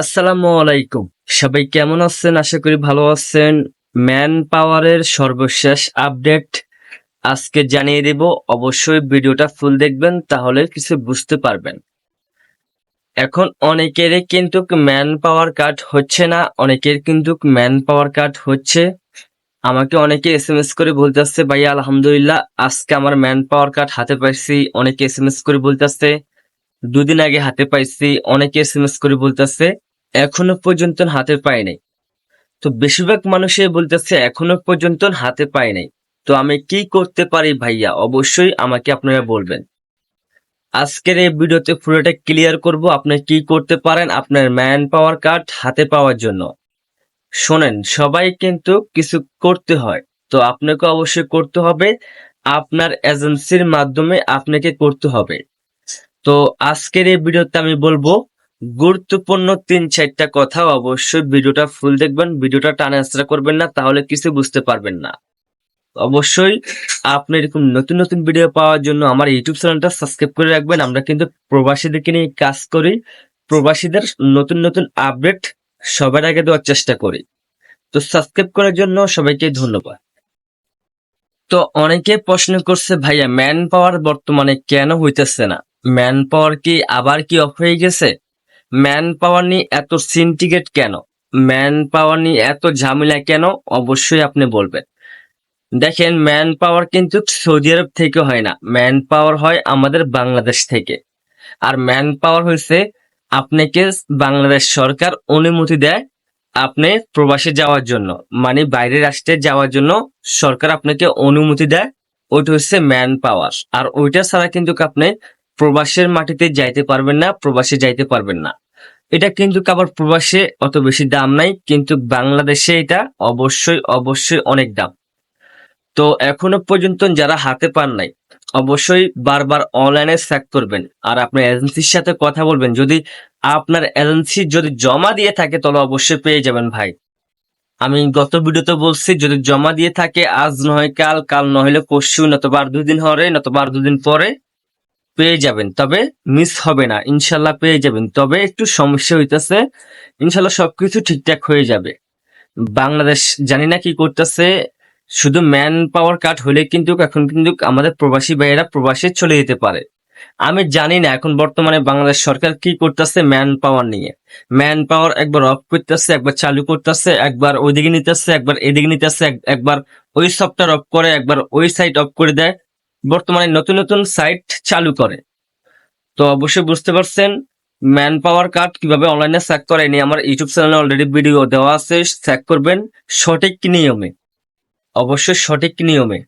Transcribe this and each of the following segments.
আসসালামু আলাইকুম। সবাই কেমন আছেন? আশা করি ভালো আছেন। ম্যান পাওয়ারের সর্বশেষ আপডেট আজকে জানিয়ে দেব। অবশ্যই ভিডিওটা ফুল দেখবেন, তাহলে কিছু বুঝতে পারবেন। এখন অনেকেরই কিন্তু ম্যান পাওয়ার কার্ড হচ্ছে না, অনেকের কিন্তু ম্যান পাওয়ার কার্ড হচ্ছে। আমাকে অনেকে এস এম এস করে বলতেছে ভাইয়া আলহামদুলিল্লাহ, আজকে আমার ম্যান পাওয়ার কার্ড হাতে পাইছি। অনেকে এস এম এস করে বলতেছে, দুদিন আগে হাতে পাইছি। অনেকে এস এম এস করে বলতেছে এখনও পর্যন্ত হাতে পাই নাই। তো বেশিরভাগ মানুষে বলতেছে, এখনও পর্যন্ত হাতে পাই নাই। তো আমি কি করতে পারি ভাইয়া? অবশ্যই আমাকে আপনারা বলবেন। আজকের এই ভিডিওতে পুরোটা ক্লিয়ার করব, আপনি কি করতে পারেন আপনার ম্যান পাওয়ার কার্ড হাতে পাওয়ার জন্য। শোনেন, সবাই কিন্তু কিছু করতে হয়, তো আপনাকে অবশ্যই করতে হবে, আপনার এজেন্সির মাধ্যমে আপনাকে করতে হবে। তো আজকের এই ভিডিওতে আমি বলব গুরুত্বপূর্ণ তিন, চারটা কথা অবশ্যই ভিডিওটা ফুল দেখবেন। ভিডিওটা টানা আঁচড়া করবেন না, তাহলে কিছু বুঝতে পারবেন না। অবশ্যই আপনি এরকম নতুন নতুন ভিডিও পাওয়ার জন্য আমার ইউটিউব চ্যানেলটা সাবস্ক্রাইব করে রাখবেন। আমরা কিন্তু প্রবাসীদেরকে নিয়ে কাজ করি। প্রবাসীদের নতুন নতুন আপডেট সবার আগে দেওয়ার চেষ্টা করি। তো সাবস্ক্রাইব করার জন্য সবাইকে ধন্যবাদ। তো অনেকে প্রশ্ন করছে, ভাইয়া ম্যান পাওয়ার বর্তমানে কেন হইতেছে না? ম্যান পাওয়ার কি আবার কি অফ হয়ে গেছে? ম্যান পাওয়ার নিয়ে এত সিন্ডিকেট কেন? ম্যান পাওয়ার নিয়ে এত ঝামেলা কেন? অবশ্যই আপনি বলবেন। দেখেন ম্যান পাওয়ার কিন্তু সৌদি আরব থেকে হয় না। ম্যান পাওয়ার হয় আমাদের বাংলাদেশ থেকে। আর ম্যান পাওয়ার হয়েছে আপনাকে বাংলাদেশ সরকার অনুমতি দেয় আপনি প্রবাসে যাওয়ার জন্য। মানে বাইরের রাষ্ট্রে যাওয়ার জন্য সরকার আপনাকে অনুমতি দেয়। ওইটা হচ্ছে ম্যান পাওয়ার আর ওইটা ছাড়া কিন্তু আপনি প্রবাসের মাটিতে যাইতে পারবেন না, প্রবাসে যাইতে পারবেন না। এটা কিন্তু আবার প্রবাসে অত বেশি দাম নাই, কিন্তু বাংলাদেশে এটা অবশ্যই অবশ্যই অনেক দাম। তো এখনও পর্যন্ত যারা হাতে পান নাই, অবশ্যই বারবার অনলাইনে চেক করবেন। আর আপনার এজেন্সির সাথে কথা বলবেন। যদি আপনার এজেন্সি যদি জমা দিয়ে থাকে, তাহলে অবশ্যই পেয়ে যাবেন ভাই। আমি গত ভিডিওতে বলছি, যদি জমা দিয়ে থাকে, আজ নয় কাল কাল নইলে পরশু নতবা আর দুদিন হরে, নতবা আর দুদিন পরে পেয়ে যাবেন, তবে মিস হবে না, ইনশাল্লাহ পেয়ে যাবেন। তবে একটু সমস্যা হইতেছে, ইনশাল্লাহ সবকিছু ঠিকঠাক হয়ে যাবে। বাংলাদেশ জানি না কি করতেছে, শুধু ম্যান পাওয়ার কাট হলে কিন্তু, এখন কিন্তু আমাদের প্রবাসী ভাইয়েরা প্রবাসে চলে যেতে পারে। আমি জানি না এখন বর্তমানে বাংলাদেশ সরকার কি করতেছে ম্যান পাওয়ার নিয়ে। ম্যান পাওয়ার একবার অফ করতেছে, একবার চালু করতেছে, একবার ওইদিকে নিতেছে, একবার এদিকে নিতেছে, এক- একবার ওই সফটওয়্যার অফ করে, একবার ওই সাইট অফ করে দেয়। বর্তমানে নতুন নতুন সাইট চালু করে। তো অবশ্যই বুঝতে পারছেন ম্যান পাওয়ার কার্ড কীভাবে অনলাইনে চেক করে নিয়ে আমার ইউটিউব চ্যানেলে অলরেডি ভিডিও দেওয়া আছে চেক করবেন সঠিক নিয়মে। অবশ্যই সঠিক নিয়মে।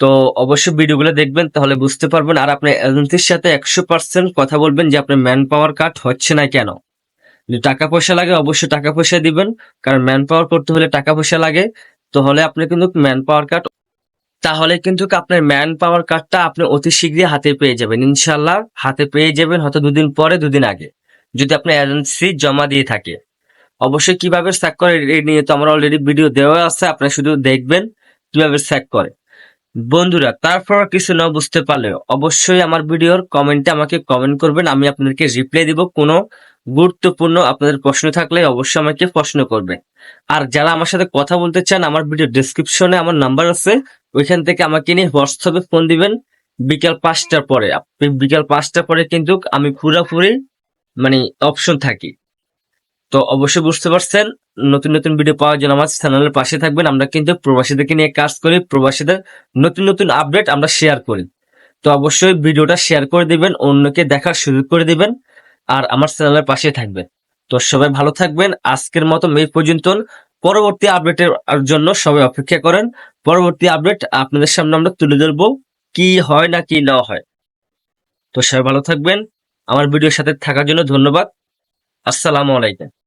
তো অবশ্যই ভিডিওগুলো দেখবেন, তাহলে বুঝতে পারবেন। আর আপনি এজেন্সির সাথে একশো পার্সেন্ট কথা বলবেন যে আপনার ম্যান পাওয়ার কার্ড হচ্ছে না কেন। টাকা পয়সা লাগে, অবশ্যই টাকা পয়সা দিবেন। কারণ ম্যান পাওয়ার করতে হলে টাকা পয়সা লাগে, তাহলে আপনি কিন্তু ম্যান পাওয়ার কার্ড তাহলে কিন্তু আপনার ম্যান পাওয়ার কার্ডটা আপনি অতি শীঘ্রই হাতে পেয়ে যাবেন। ইনশাল্লাহ হাতে পেয়ে যাবেন হয়তো দুদিন পরে, দুদিন আগে, যদি আপনার এজেন্সি জমা দিয়ে থাকে। অবশ্যই কীভাবে স্যাক করে নিয়ে তো আমার অলরেডি ভিডিও দেওয়া আছে আপনি শুধু দেখবেন কীভাবে স্যাক করে। বন্ধুরা, তারপর কিছু না বুঝতে পারলে অবশ্যই আমার ভিডিওর কমেন্টে আমাকে কমেন্ট করবেন, আমি আপনাদেরকে রিপ্লাই দিব। কোনো গুরুত্বপূর্ণ আপনাদের প্রশ্ন থাকলে অবশ্যই আমাকে প্রশ্ন করবেন। আর যারা আমার সাথে কথা বলতে চান, আমার ভিডিও ডিসক্রিপশনে আমার নাম্বার আছে, ওইখান থেকে আমাকে নিয়ে হোয়াটসঅ্যাপে ফোন দিবেন বিকাল পাঁচটার পরে। বিকাল পাঁচটার পরে কিন্তু আমি পুরোপুরি মানে অপশন থাকি। তো অবশ্যই বুঝতে পারছেন, নতুন নতুন ভিডিও পাওয়ার জন্য আমার চ্যানেলের পাশে থাকবেন। আমরা কিন্তু প্রবাসীদেরকে নিয়ে কাজ করি, প্রবাসীদের নতুন নতুন আপডেট আমরা শেয়ার করি। তো অবশ্যই ভিডিওটা শেয়ার করে দিবেন, অন্যকে দেখার সুযোগ করে দিবেন আর আমার চ্যানেলের পাশে থাকবেন। তো সবাই ভালো থাকবেন, আজকের মতো এই পর্যন্ত পরবর্তী আপডেটের জন্য সবাই অপেক্ষা করেন। পরবর্তী আপডেট আপনাদের সামনে আমরা তুলে ধরবো, কি হয় না কি না হয়। তো সবাই ভালো থাকবেন। আমার ভিডিওর সাথে থাকার জন্য ধন্যবাদ। আসসালামু আলাইকুম।